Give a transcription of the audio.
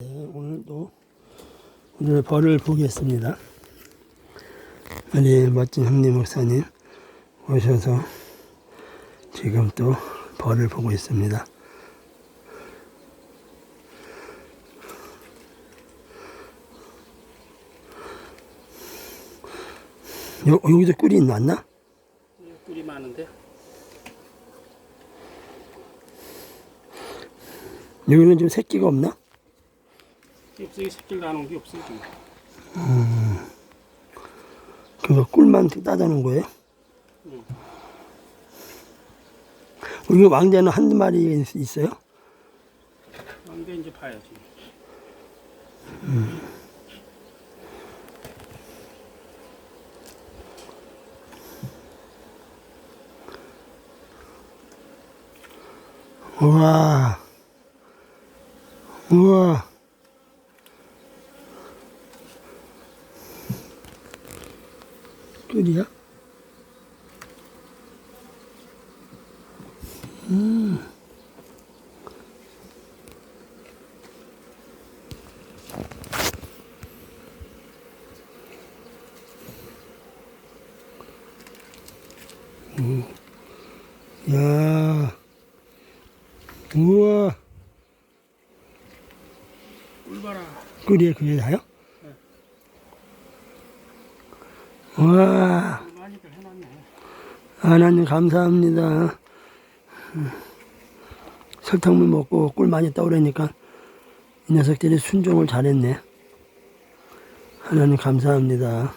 네, 오늘도 오늘 벌을 보겠습니다. 우리 멋진 형님 목사님 오셔서 지금 또 벌을 보고 있습니다. 여, 여기도 꿀이 났나? 꿀이 많은데 여기는 좀 새끼가 없나? 이 새끼를 나눈 게 없어 지금. 그거 꿀만 따다 놓은 거예요? 응. 여기 왕자는 한두 마리 있- 있어요? 근데 이제 봐야지. 우와. 우와. 꿀이야? 음. 야. 우와. 꿀 봐라. 꿀이에 그게 다요? 와. 하나님 감사합니다. 설탕물 먹고 꿀 많이 떠오르니까 이 녀석들이 순종을 잘했네. 하나님 감사합니다.